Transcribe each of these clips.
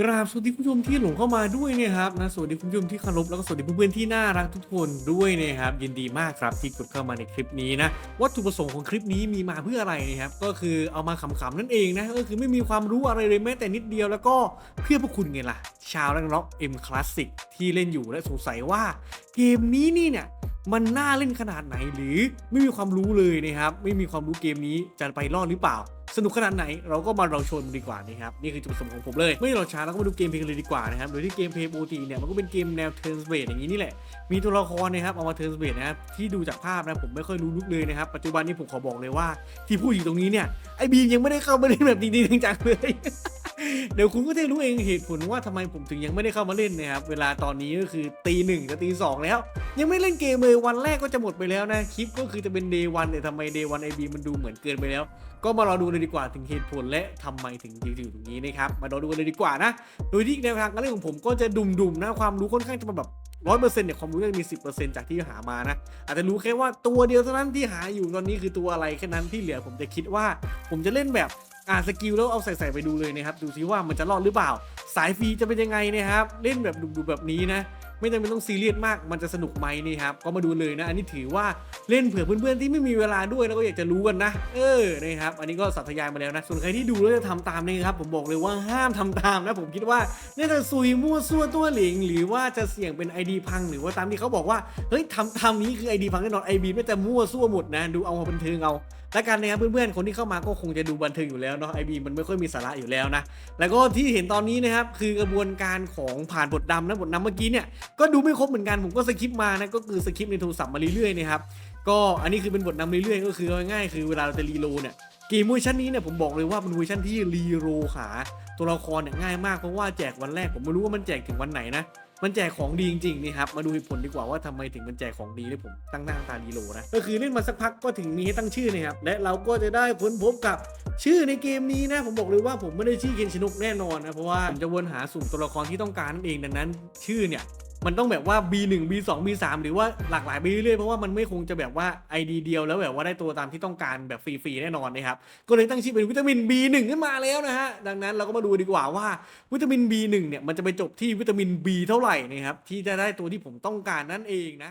กราบสวัสดีคุณผู้ชมที่หลงเข้ามาด้วยเนะครับนะสวัสดีคุณผู้ชมที่เคารพแล้วก็สวัสดีเพื่อนๆที่น่ารักทุกคนด้วยนะครับยินดีมากครับที่กดเข้ามาในคลิปนี้นะวัตถุประสงค์ของคลิปนี้มีมาเพื่ออะไรนะครับก็คือเอามาขำๆนั่นเองนะก็คือไม่มีความรู้อะไรเลยแม้แต่นิดเดียวแล้วก็เพื่อพวกคุณไงล่ะ ชาวนักล็อกเอ็มคลาสสิกที่เล่นอยู่และสงสัยว่าเกมนี้นี่เนี่ย มันน่าเล่นขนาดไหนหรือไม่มีความรู้เลยนะครับ ไม่มีความรู้เกมนี้จะไปรอดหรือเปล่า สนุกขนาดไหนเราก็มาเราชนดีกว่านะครับนี่คือจุดประสงค์ของผมเลย ไม่รอช้าเราก็มาดูเกมเพลย์กันเลยดีกว่านะครับโดยที่เกมเพลย์ปกติเนี่ยมันก็เป็นเกมแนวเทิร์นสเบดอย่างนี้นี่แหละมีตัวละครนะครับเอามาเทิร์นสเบดนะครับที่ดูจากภาพนะผมไม่ค่อยรู้ลุกเลยนะครับปัจจุบันนี้ผมขอบอกเลยว่าที่พูดอยู่ตรงนี้เนี่ยไอบีมยังไม่ได้เข้ามาเล่นแบบจริงๆจังๆเลย เดี๋ยวคุณก็จะรู้เองเหตุผลว่าทำไมผมถึงยังไม่ได้เข้ามาเล่นนะครับ เวลาตอนนี้ก็คือตีหนึ่งกับตีสองแล้ว ยังไม่เล่นเกมเลยวันแรกก็จะหมดไปแล้วนะ คลิปก็คือจะเป็น day วันแต่ทำไม day วันไอบีมันดูเหมือนเกินไปแล้ว ก็มารอดูเลยดีกว่าถึงเหตุผลและทำไมถึงยืนอยู่ตรงนี้นะครับ มารอดูกันเลยดีกว่านะ โดยที่แนวทางการเล่นของผมก็จะดุ่มๆนะความรู้ค่อนข้างจะแบบร้อยเปอร์เซ็นต์เนี่ยความรู้จะมีสิบเปอร์เซ็นต์จากที่หามานะ อาจจะรู้แค่ว่าตัวเดียวเท่านั้นที่หาอยู่ตอนนี้คือตัวอะไรแค่นั้นที่เหลือผมจะคิดว่า ผมจะเล่นแบบ อ่านสกิลแล้วเอาใส่ๆไปดูเลยนะครับ ดูซิว่ามันจะรอดหรือเปล่า สายฟรีจะเป็นยังไงนะครับ เล่นแบบดุๆแบบนี้นะ ไม่จำเป็นต้องซีเรียสมาก มันจะสนุกไหมนี่ครับ ก็มาดูเลยนะ อันนี้ถือว่าเล่นเผื่อเพื่อนๆที่ไม่มีเวลาด้วยแล้วก็อยากจะรู้กันนะ เออ นะครับ อันนี้ก็สัตยายมาแล้วนะ ส่วนใครที่ดูแล้วจะทำตามนี่ครับ ผมบอกเลยว่าห้ามทำตามนะ ผมคิดว่าน่าจะซุยมั่วซั่วตัวเหลงหรือว่าจะเสี่ยงเป็น ID พัง หรือว่าตามที่เขาบอกว่า เฮ้ยทำตามนี้คือ ID พังแน่นอน ID ไม่แต่มั่วซั่วหมดนะ ดูเอามาบันเทิงเอา และกันนะครับเพื่อนๆคนที่เข้ามาก็คงจะดูบันเทิงอยู่แล้วเนาะไอบีมันไม่ค่อยมีสาระอยู่แล้วนะแล้วก็ที่เห็นตอนนี้นะครับคือกระบวนการของผ่านบทดำนะบทนำเมื่อกี้เนี่ยก็ดูไม่ครบเหมือนกันผมก็สคิปมานะก็คือสคิปในโทรศัพท์มาเรื่อยๆนะครับก็อันนี้คือเป็นบทนำเรื่อยๆก็คือง่ายๆคือเวลาเราจะรีโลเนี่ยเกมเวอร์ชันนี้เนี่ยผมบอกเลยว่าเป็นเวอร์ชันที่รีโหลขาตัวละครเนี่ยง่ายมากเพราะว่าแจกวันแรกผมไม่รู้ว่ามันแจกถึงวันไหนนะ มันแจกของดีจริงๆนี่ครับมาดูเหตุผลดีกว่าว่าทำไมถึงมันแจกของดีเลยผมตั้งหน้าตั้งตาดีโลนะก็คือเล่นมาสักพักก็ถึงมีให้ตั้งชื่อนะครับและเราก็จะได้ค้นพบกับชื่อในเกมนี้นะผมบอกเลยว่าผมไม่ได้ชื่อเคนชินุกแน่นอนนะเพราะว่าผมจะวนหาสุ่มตัวละครที่ต้องการนั่นเองดังนั้น ชื่อเนี่ย มันต้องแบบว่า B1 B2 B3 หรือว่าหลากหลายไปเรื่อยๆเพราะว่ามันไม่คงจะแบบว่า ID เดียวแล้วแบบว่าได้ตัวตามที่ต้องการแบบฟรีๆแน่นอนนะครับก็เลยตั้งชื่อเป็นวิตามิน B1 ขึ้นมาแล้วนะฮะดังนั้นเราก็มาดูดีกว่าว่าวิตามิน B1 เนี่ยมันจะไปจบที่วิตามิน B เท่าไหร่นะครับที่จะได้ตัวที่ผมต้องการนั่นเองนะ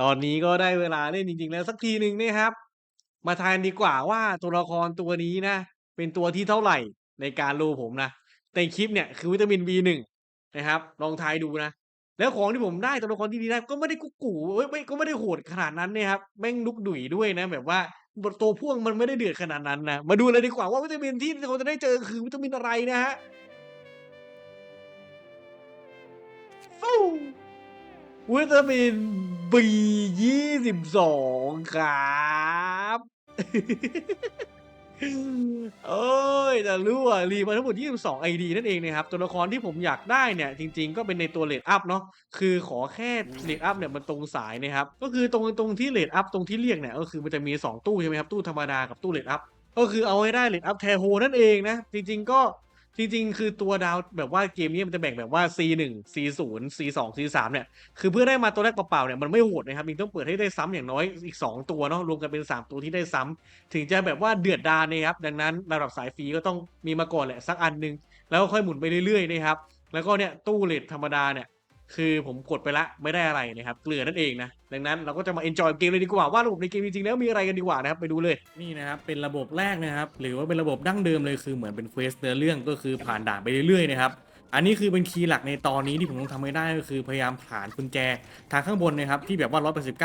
ตอนนี้ก็ได้เวลาเล่นจริง ๆ แล้วสักทีหนึ่งนะครับ มาทายกันดีกว่าว่าตัวละครตัวนี้นะ เป็นตัวที่เท่าไหร่ในการโลผมนะในคลิปเนี่ยคือวิตามิน B1 นะครับ ลองทายดูนะ แล้วของที่ผมได้ตัวละครที่ดีได้ก็ไม่ได้กุ๊กกูเอ้ยไม่ก็ไม่ได้โหดขนาดนั้นนะครับแม่งลุกดุ๋ยด้วยนะ แบบว่าตัวพ่วงมันไม่ได้เดือดขนาดนั้นนะมาดูเลยดีกว่าว่าวิตามินที่เราจะได้เจอคือวิตามินอะไรนะฮะฟูวิตามิน B ยี่สิบสองครับ โอ้ยแต่รู้ว่ารีมาทั้งหมด 22 ID นั่นเองนะครับ ตัวละครที่ผมอยากได้เนี่ย จริงๆ ก็เป็นในตัวเลดอัพเนาะคือขอแค่เลดอัพเนี่ยมันตรงสายนะครับ ก็คือตรงตรงที่เลดอัพตรงที่เรียกเนี่ยก็คือมันจะมี 2 ตู้ใช่ไหมครับ ตู้ธรรมดากับตู้เลดอัพก็คือเอาให้ได้เลดอัพแทโฮนั่นเองนะ จริง ๆ ก็ จริงๆ คือตัวดาวแบบว่าเกมนี้มันจะแบ่งแบบว่า C1 C0 C2 C3 เนี่ย คือเพื่อได้มาตัวแรกเปล่าๆเนี่ยมันไม่โหดนะครับมันต้องเปิดให้ได้ซ้ำอย่างน้อยอีก 2 ตัวเนาะรวมกันเป็น 3 ตัวที่ได้ซ้ำถึงจะแบบว่าเดือดดาลนะครับ ดังนั้นระดับสายฟรีก็ต้องมีมาก่อนแหละสักอันหนึง แล้วก็ค่อยหมุนไปเรื่อยๆนะครับ แล้วก็เนี่ยตู้เลทธรรมดาเนี่ย คือผมกดไปละไม่ได้อะไรนะครับ เกลือนั่นเองนะ ดังนั้นเราก็จะมาเอนจอยเกมเลยดีกว่า ว่าระบบในเกมจริงๆแล้วมีอะไรกันดีกว่านะครับ ไปดูเลย นี่นะครับ เป็นระบบแรกนะครับ หรือว่าเป็นระบบดั้งเดิมเลยคือเหมือนเป็นเควสเนื้อเรื่องก็คือผ่านด่านไปเรื่อยๆนะครับ อันนี้คือเป็นคีย์หลักในตอนนี้ที่ผมต้องทำให้ได้ก็คือพยายามผ่านกุญแจทางข้างบนนะครับที่แบบว่า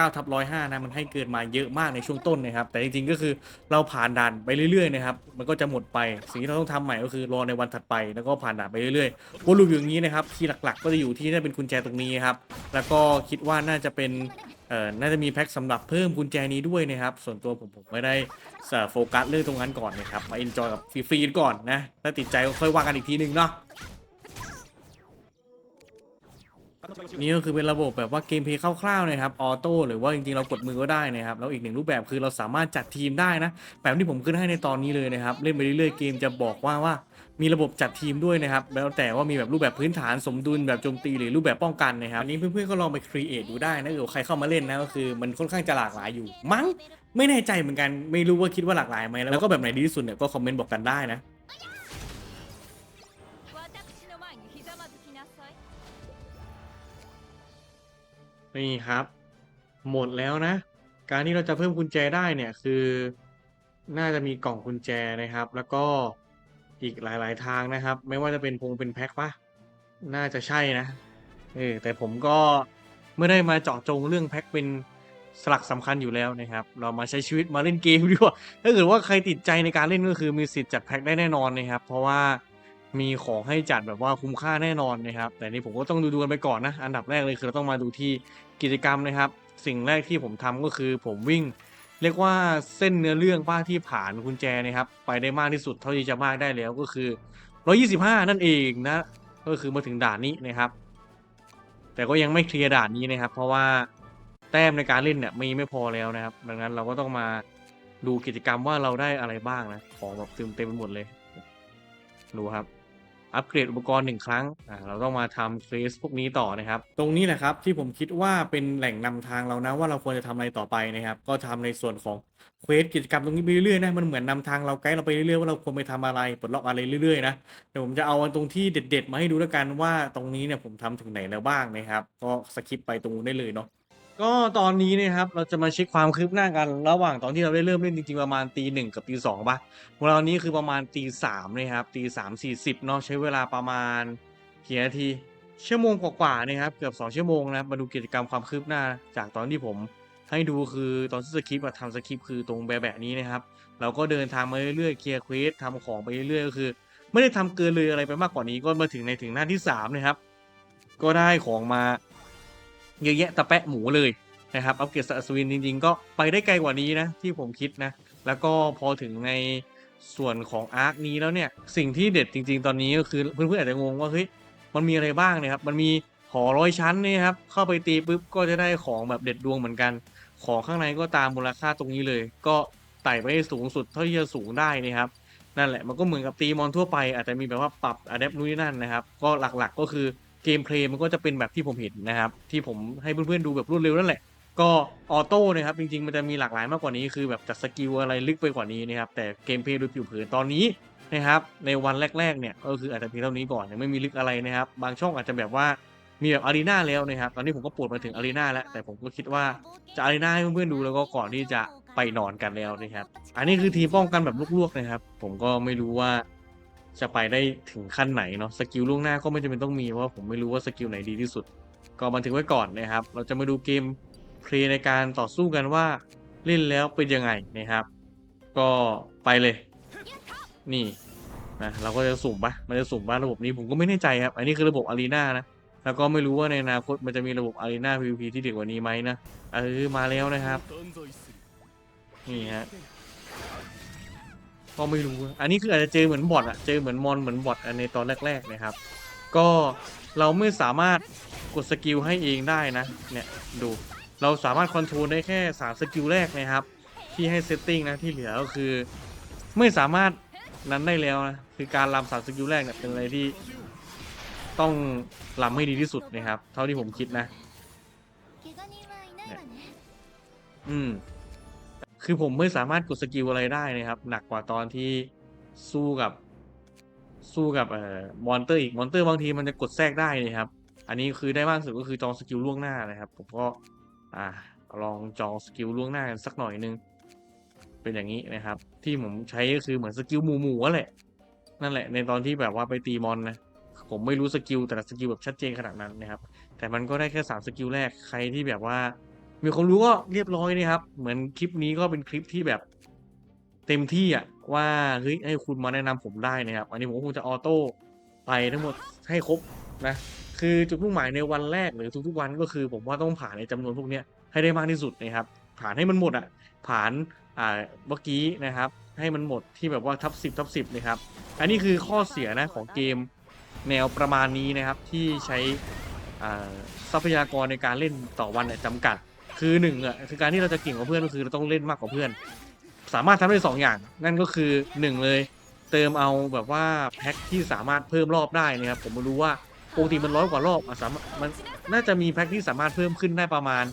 189ทับ105นะมันให้เกินมาเยอะมากในช่วงต้นนะครับ แต่จริงๆก็คือเราผ่านด่านไปเรื่อยๆนะครับมันก็จะหมดไป สิ่งที่เราต้องทำใหม่ก็คือรอในวันถัดไป แล้วก็ผ่านด่านไปเรื่อยๆวนลูปอยู่อย่างนี้นะครับคีย์หลักๆ ก็จะอยู่ที่น่าเป็นกุญแจตรงนี้ครับแล้วก็คิดว่าน่าจะเป็นเอ่อน่าจะมีแพ็คสำหรับเพิ่มกุญแจนี้ด้วยนะครับ ส่วนตัวผมผมไม่ได้โฟกัสเรื่องตรงนั้นก่อนนะครับมาเอนจอยกับฟรีๆก่อนนะถ้าติดใจก็ค่อยว่ากันอีกทีนึงเนาะ นี่ก็คือเป็นระบบแบบว่าเกมเพลย์คร่าวๆนะครับออโต้หรือว่าจริงๆเรากดมือก็ได้นะครับแล้วอีกหนึ่งรูปแบบคือเราสามารถจัดทีมได้นะแบบที่ผมขึ้นให้ในตอนนี้เลยนะครับเล่นไปเรื่อยๆเกมจะบอกว่าว่ามีระบบจัดทีมด้วยนะครับแล้วแต่ว่ามีแบบรูปแบบพื้นฐานสมดุลแบบโจมตีหรือรูปแบบป้องกันนะครับอันนี้เพื่อนๆก็ลองไปครีเอทดูได้นะเดี๋ยวใครเข้ามาเล่นนะก็คือมันค่อนข้างจะหลากหลายอยู่มั้งไม่แน่ใจเหมือนกันไม่รู้ว่าคิดว่าหลากหลายไหมแล้วก็แบบไหนดีที่สุดเนี่ยก็คอมเมนต์บอกกันได้นะ นี่ครับ หมดแล้วนะ การที่เราจะเพิ่มกุญแจได้เนี่ยคือ น่าจะมีกล่องกุญแจนะครับ แล้วก็อีกหลาย ๆ ทางนะครับ ไม่ว่าจะเป็นพงเป็นแพ็คปะน่าจะใช่นะเออแต่ผมก็ไม่ได้มาเจาะจงเรื่องแพ็คเป็นสลักสำคัญอยู่แล้วนะครับ เรามาใช้ชีวิตมาเล่นเกมดีกว่าถ้าเกิดว่าใครติดใจในการเล่นก็คือมีสิทธิ์จัดแพ็คได้แน่นอนนะครับ เพราะว่ามีของให้จัดแบบว่าคุ้มค่าแน่นอนนะครับ แต่นี่ผมก็ต้องดูดูกันไปก่อนนะ อันดับแรกเลยคือเราต้องมาดูที่ กิจกรรมนะครับ สิ่งแรกที่ผมทำก็คือผมวิ่ง เรียกว่าเส้นเนื้อเรื่องป้าที่ผ่านกุญแจนะครับ ไปได้มากที่สุดเท่าที่จะมากได้แล้วก็คือ 125 นั่นเองนะ ก็คือมาถึงด่านนี้นะครับ แต่ก็ยังไม่เคลียร์ด่านนี้นะครับ เพราะว่าแต้มในการเล่นเนี่ยมีไม่พอแล้วนะครับ ดังนั้นเราก็ต้องมาดูกิจกรรมว่าเราได้อะไรบ้างนะ ของแบบเต็มเต็มไปหมดเลย ดูครับ อัปเกรดอุปกรณ์หนึ่งครั้งอ่าเราต้องมาทำเคสพวกนี้ต่อนะครับ ตรงนี้แหละครับที่ผมคิดว่าเป็นแหล่งนำทางเรานะว่าเราควรจะทำอะไรต่อไปนะครับ ก็ทำในส่วนของเควสกิจกรรมตรงนี้ไปเรื่อยๆนะมันเหมือนนำทางเราไกด์เราไปเรื่อยๆว่าเราควรไปทำอะไรปลดล็อกอะไรเรื่อยๆนะเดี๋ยวผมจะเอาตรงที่เด็ด ๆ มาให้ดูแล้วกันว่าตรงนี้เนี่ยผมทำถึงไหนแล้วบ้างนะครับ ก็สคิปไปตรงนู้นได้เลยเนาะ ก็ตอนนี้นะครับเราจะมาเช็คความคืบหน้ากันระหว่างตอนที่เราได้เริ่มเล่นจริงๆประมาณตีหนึ่งกับตีสองป่ะเวลานี้คือประมาณตีสามนะครับตีสามสี่สิบเนาะใช้เวลาประมาณกี่นาทีชั่วโมงกว่าๆนะครับเกือบสองชั่วโมงนะครับมาดูกิจกรรมความคืบหน้า จากตอนที่ผมให้ดูคือตอนที่สคริปต์ทำสคริปต์คือตรงแบบแบบนี้นะครับ เราก็เดินทางมาเรื่อยๆเคลียร์เควสทำของไปเรื่อยๆก็คือ ไม่ได้ทำเกินเลยอะไรไปมากกว่านี้ก็มาถึงในถึงหน้าที่สามนะครับก็ได้ของมา เยอะแยะตะแปะหมูเลยนะครับอัปเกรดอัศวินจริงๆ ก็ไปได้ไกลกว่านี้นะที่ผมคิดนะ แล้วก็พอถึงในส่วนของอาร์คนี้แล้วเนี่ย สิ่งที่เด็ดจริง ๆ ตอนนี้ก็คือเพื่อนๆอาจจะงงว่าเฮ้ยมันมีอะไรบ้างเนี่ยครับ มันมีหอร้อยชั้นนี่ครับ เข้าไปตีปุ๊บก็จะได้ของแบบเด็ดดวงเหมือนกัน ของข้างในก็ตามมูลค่าตรงนี้เลย ก็ไต่ไปให้สูงสุดเท่าที่จะสูงได้นะครับ นั่นแหละมันก็เหมือนกับตีมอนทั่วไปอาจจะมีแบบว่าปรับอะแดปนู่นนี่นั่นนะครับ ก็หลักๆก็คือ เกมเพลย์มันก็จะเป็นแบบที่ผมเห็นนะครับ ที่ผมให้เพื่อนๆดูแบบรวดเร็วนั่นแหละ ก็ออโต้นะครับจริงๆมันจะมีหลากหลายมากกว่านี้คือแบบจัดสกิลอะไรลึกไปกว่านี้นะครับแต่เกมเพลย์โดยผิวเผินตอนนี้นะครับในวันแรกๆเนี่ยก็คืออาจจะเพียงเท่านี้ก่อนยังไม่มีลึกอะไรนะครับ บางช่องอาจจะแบบว่ามีแบบอารีนาแล้วนะครับตอนนี้ผมก็ปวดมาถึงอารีนาแล้ว แต่ผมก็คิดว่าจะอารีนาให้เพื่อนๆดูแล้วก็ก่อนที่จะไปนอนกันแล้วนะครับ อันนี้คือทีมป้องกันแบบลวกๆนะครับ ผมก็ไม่รู้ว่า จะไปได้ถึงขั้นไหนเนาะสกิลล่วงหน้าก็ไม่จำเป็นต้องมีเพราะผมไม่รู้ว่าสกิลไหนดีที่สุด ก็บันทึกไว้ก่อนนะครับ เราจะมาดูเกมเพลย์ในการต่อสู้กันว่าเล่นแล้วเป็นยังไงนะครับ ก็ไปเลย นี่นะเราก็จะสุ่มปะมันจะสุ่มปะระบบนี้ผมก็ไม่แน่ใจครับ อันนี้คือระบบอารีนานะแล้วก็ไม่รู้ว่าในอนาคตมันจะมีระบบอารีนา PVP ที่เด็กกว่านี้ไหมนะเออมาแล้วนะครับนี่ฮะ ก็ไม่รู้ อันนี้คืออาจจะเจอเหมือนบอทอะเจอเหมือนมอนเหมือนบอทในตอนแรก ๆ นะครับ ก็เราไม่สามารถกดสกิลให้เองได้นะเนี่ยดูเราสามารถคอนโทรลได้แค่3สกิลแรกนะครับ ที่ให้เซตติ้งนะที่เหลือก็คือ ไม่สามารถนั้นได้แล้วนะคือการลำสามสกิลแรกเนี่ยเป็นอะไรที่ต้องลำให้ดีที่สุดนะครับ เท่าที่ผมคิดนะอืม คือผมไม่สามารถกดสกิลอะไรได้นะครับ หนักกว่าตอนที่สู้กับ สู้กับเอ่อมอนเตอร์อีกมอนเตอร์บางทีมันจะกดแทรกได้นะครับ อันนี้คือได้มากสุดก็คือจองสกิลล่วงหน้านะครับ ผมก็อ่าลองจองสกิลล่วงหน้ากันสักหน่อยนึงเป็นอย่างนี้นะครับ ที่ผมใช้ก็คือเหมือนสกิลหมู่หมู่ๆแหละ นั่นแหละ ในตอนที่แบบว่าไปตีมอนนะผมไม่รู้สกิลแต่ละสกิลแบบชัดเจนขนาดนั้นนะครับ แต่มันก็ได้แค่สามสกิลแรกใครที่แบบว่า มีคนรู้ก็เรียบร้อยนะครับ เหมือนคลิปนี้ก็เป็นคลิปที่แบบเต็มที่อะว่าเฮ้ยให้คุณมาแนะนำผมได้นะครับ อันนี้ผมคงจะออโต้ไปทั้งหมดให้ครบนะคือจุดมุ่งหมายในวันแรกหรือทุกๆวันก็คือผมว่าต้องผ่านในจำนวนพวกนี้ให้ได้มากที่สุดนะครับผ่านให้มันหมดอะผ่านอ่าเมื่อกี้นะครับ ให้มันหมดที่แบบว่าทับสิบทับสิบนะครับ อันนี้คือข้อเสียนะของเกมแนวประมาณนี้นะครับที่ใช้อ่าทรัพยากรในการเล่นต่อวันเนี่ยจำกัด คือหนึ่งอะคือการที่เราจะเก่งกว่าเพื่อนก็คือเราต้องเล่นมากกว่าเพื่อน สามารถทำได้สองอย่าง นั่นก็คือหนึ่งเลยเติมเอาแบบว่าแพ็คที่สามารถเพิ่มรอบได้นะครับผมไม่รู้ว่าปกติมันร้อยกว่ารอบอะสามารถมันน่าจะมีแพ็คที่สามารถเพิ่มขึ้นได้ประมาณ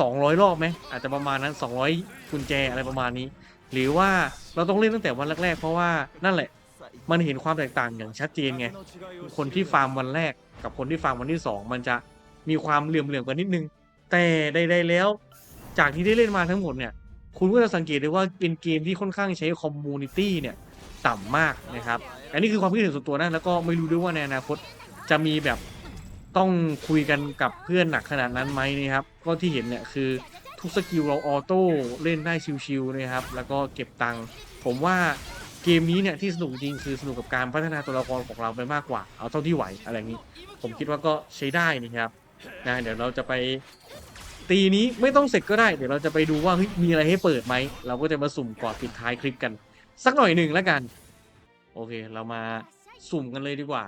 200 รอบไหมอาจจะประมาณนั้น 200 กุญแจอะไรประมาณนี้ หรือว่าเราต้องเล่นตั้งแต่วันแรกๆ เพราะว่านั่นแหละ มันเห็นความแตกต่างอย่างชัดเจนไงคนที่ฟาร์มวันแรกกับคนที่ฟาร์มวันที่สองมันจะมีความเหลื่อมๆกันนิดนึง แต่ใดๆแล้ว จากที่ได้เล่นมาทั้งหมดเนี่ย คุณก็จะสังเกตได้ว่าเป็นเกมที่ค่อนข้างใช้คอมมูนิตี้เนี่ยต่ำมากนะครับ อันนี้คือความคิดเห็นส่วนตัวนะ แล้วก็ไม่รู้ด้วยว่าในอนาคตจะมีแบบต้องคุยกันกับเพื่อนหนักขนาดนั้นไหมนะครับ ก็ที่เห็นเนี่ยคือทุกสกิลเราออโต้เล่นได้ชิวๆนะครับ แล้วก็เก็บตังค์ ผมว่าเกมนี้เนี่ยที่สนุกจริงคือสนุกกับการพัฒนาตัวละครของเราไปมากกว่า เอาเท่าที่ไหวอะไรอย่างนี้ ผมคิดว่าก็ใช้ได้นะครับ นะเดี๋ยวเราจะไปตีนี้ไม่ต้องเสร็จก็ได้เดี๋ยวเราจะไปดูว่าเฮ้ยมีอะไรให้เปิดไหมเราก็จะมาสุ่มก่อนปิดท้ายคลิปกัน สักหน่อยหนึ่งแล้วกัน โอเคเรามาสุ่มกันเลยดีกว่า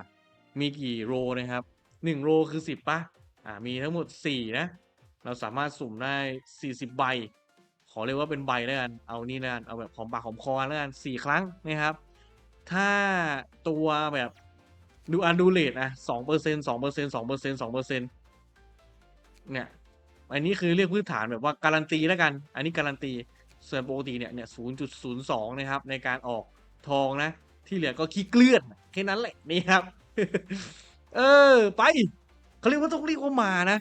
มีกี่โรนะครับหนึ่งโรคือสิบป่ะอ่ามีทั้งหมดสี่นะ เราสามารถสุ่มได้สี่สิบใบ ขอเรียกว่าเป็นใบแล้วกัน เอานี่แล้วกันเอาแบบหอมปากหอมคอแล้วกันสี่ครั้งนะครับ ถ้าตัวแบบดูอันดูเลทนะสองเปอร์เซ็นสองเปอร์เซ็นสองเปอร์เซ็นสองเปอร์เซ็น เนี่ยอันนี้คือเรียกพื้นฐานแบบว่าการันตีแล้วกัน อันนี้การันตีส่วนปกติเนี่ยเนี่ยศูนย์จุดศูนย์สองนะครับ ในการออกทองนะ ที่เหลือก็ขี้เกลื่อนแค่นั้นแหละนี่ครับ เออ ไปเขาเรียกว่าต้องเรียกว่ามานะ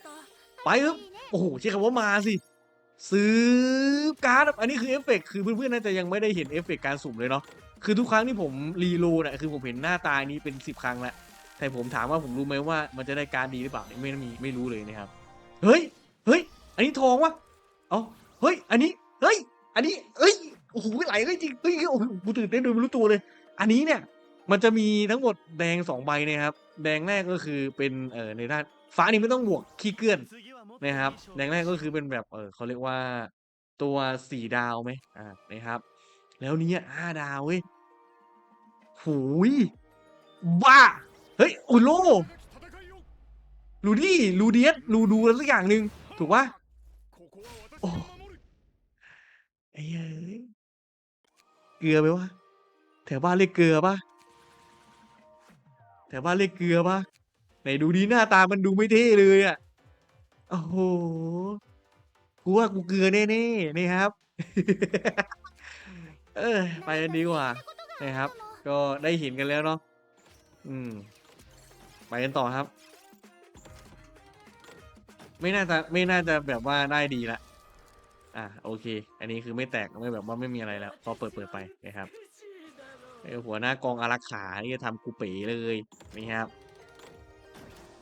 ไปเถอโอ้โหใช้คำว่ามาสิ ซื้อการ์ดอันนี้คือเอฟเฟกต์คือเพื่อนๆน่าจะยังไม่ได้เห็นเอฟเฟกต์การสุ่มเลยเนาะคือทุกครั้งที่ผมรีโหลดอะคือผมเห็นหน้าตานี้เป็นสิบครั้งแล้วแต่ผมถามว่าผมรู้ไหมว่ามันจะได้การดดีหรือเปล่าไม่มีไม่รู้เลยนะครับ เฮ้ย เฮ้ย อันนี้ทองวะเอ้าเฮ้ย อันนี้ เฮ้ย อันนี้ เฮ้ย โอ้โหไหลเลยจริง เฮ้ย โอ้โหกูตื่นเต้นโดยไม่รู้ตัวเลย อันนี้เนี่ย มันจะมีทั้งหมดแดงสองใบนะครับ แดงแรกก็คือเป็น เอ่อ ในด้าน ฟ้านี่ไม่ต้องบวกขี้เกื้อนนะครับ แดงแรกก็คือเป็นแบบ เออเขาเรียกว่า ตัวสี่ดาวไหมอ่า นะครับ แล้วนี้ห้าดาวเว้ยหูยบ้า เฮ้ยอุโล ลูดี้ลูเดียสลูดูอะไรสักอย่างหนึ่งถูกปะโอ้ไอ้เฮ้ยเกลือไหมวะแถวบ้านเรียกเกลือปะแถวบ้านเรียกเกลือปะไหนดูดีหน้าตามันดูไม่เท่เลยอะโอ้โหกูว่ากูเกลือแน่ๆนี่ครับ เออ ไปกันดีกว่านะครับ ก็ได้เห็นกันแล้วเนาะอืม ไปกันต่อครับ ไม่น่าจะไม่น่าจะแบบว่าได้ดีละ อะโอเค อันนี้คือไม่แตกไม่แบบว่าไม่มีอะไรแล้วพอเปิดเปิดไปนะครับไอ้หัวหน้ากองอารักขาที่จะทำกูเป๋เลยนี่ครับ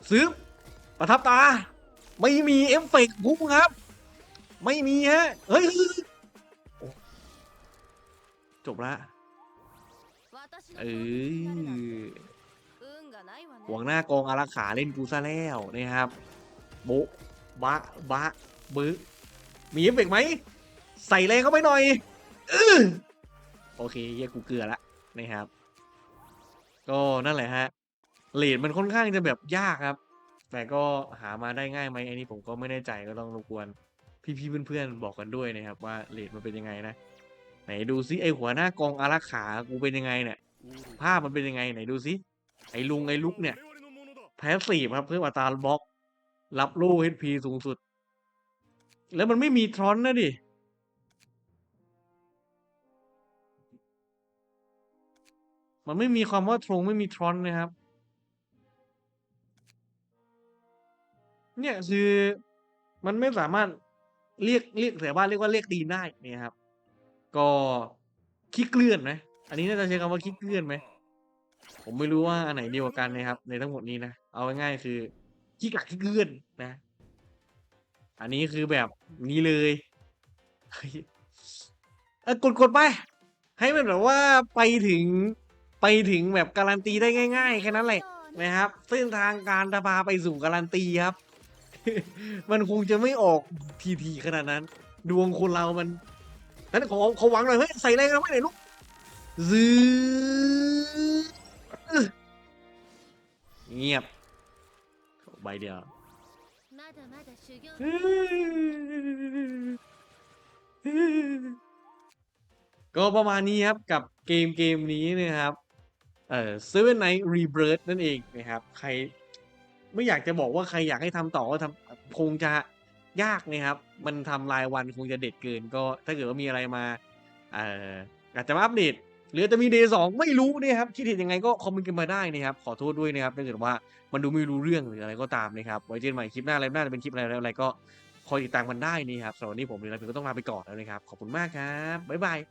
ซื้อประทับตา ไม่มีเอฟเฟกต์พุ่งครับ ไม่มีฮะเฮ้ยเฮ้ยเฮ้ยโอ้จบละเออห่วงหน้ากองอารักขาเล่นกูซะแล้วนะครับ โบบะบะบึมีเอฟเฟกไหม ใส่แรงเข้าไปหน่อยออโอเคเยกูเกลือละนะครับ ก็นั่นแหละฮะเลดมันค่อนข้างจะแบบยากครับ แต่ก็หามาได้ง่ายไหมอันนี้ผมก็ไม่แน่ใจก็ต้องรบกวน พี่ๆเพื่อนๆบอกกันด้วยนะครับ ว่าเลดมันเป็นยังไงนะไหนดูซิไอหัวหน้ากองอารักขากูเป็นยังไงเนี่ยภาพมันเป็นยังไงไหนดูซิไอลุงไอลุกเนี่ยแพสซีฟครับเพื่ออัตราบล็อก รับโล่ HP สูงสุด แล้วมันไม่มีทรอนนะดิ มันไม่มีความว่าทรงไม่มีทรอนนะครับ เนี่ยคือมันไม่สามารถเรียกเรียกแต่ว่าเรียกว่าเรียกตีได้เนี่ยครับ ก็ขี้เกลื่อนไหมอันนี้น่าจะใช้คำว่าขี้เกลื่อนไหมผมไม่รู้ว่าอันไหนดีกว่ากันนะครับ ในทั้งหมดนี้นะ เอาง่ายๆคือ ขี้กักขี้เกลื่อนนะ อันนี้คือแบบนี้เลยเฮ้ยเออกดกดไป ให้มันแบบว่าไปถึงไปถึงแบบการันตีได้ง่ายๆแค่นั้นแหละนะครับเส้นทางการจะพาไปสู่การันตีครับ มันคงจะไม่ออกทีๆขนาดนั้น ดวงคนเรามันนั้นขอขอหวังหน่อยเฮ้ยใส่แรงกันไว้หน่อยลูกซื้อเงียบ ใบเดียวก็ประมาณนี้ครับกับเกมเกมนี้นะครับเอ่อ Seven Night Rebirth นั่นเองนะครับ ใครไม่อยากจะบอกว่าใครอยากให้ทำต่อก็ทำคงจะยากนะครับ มันทำรายวันคงจะเด็ดเกิน ก็ถ้าเกิดว่ามีอะไรมาเอ่ออาจจะมาอัปเดต หรือจะมีเดย์สองไม่รู้นะครับคิดเห็นยังไงก็คอมเมนต์กันมาได้นะครับขอโทษด้วยนะครับถ้าเกิดว่ามันดูไม่รู้เรื่องหรืออะไรก็ตามนะครับไว้เจอกันใหม่คลิปหน้าอะไรหน้าจะเป็นคลิปอะไรอะไรก็คอยติดตามกันได้นี่ครับสำหรับวันนี้ผมเรนนะผมก็ต้องลาไปก่อนแล้วนะครับขอบคุณมากครับบ๊ายบาย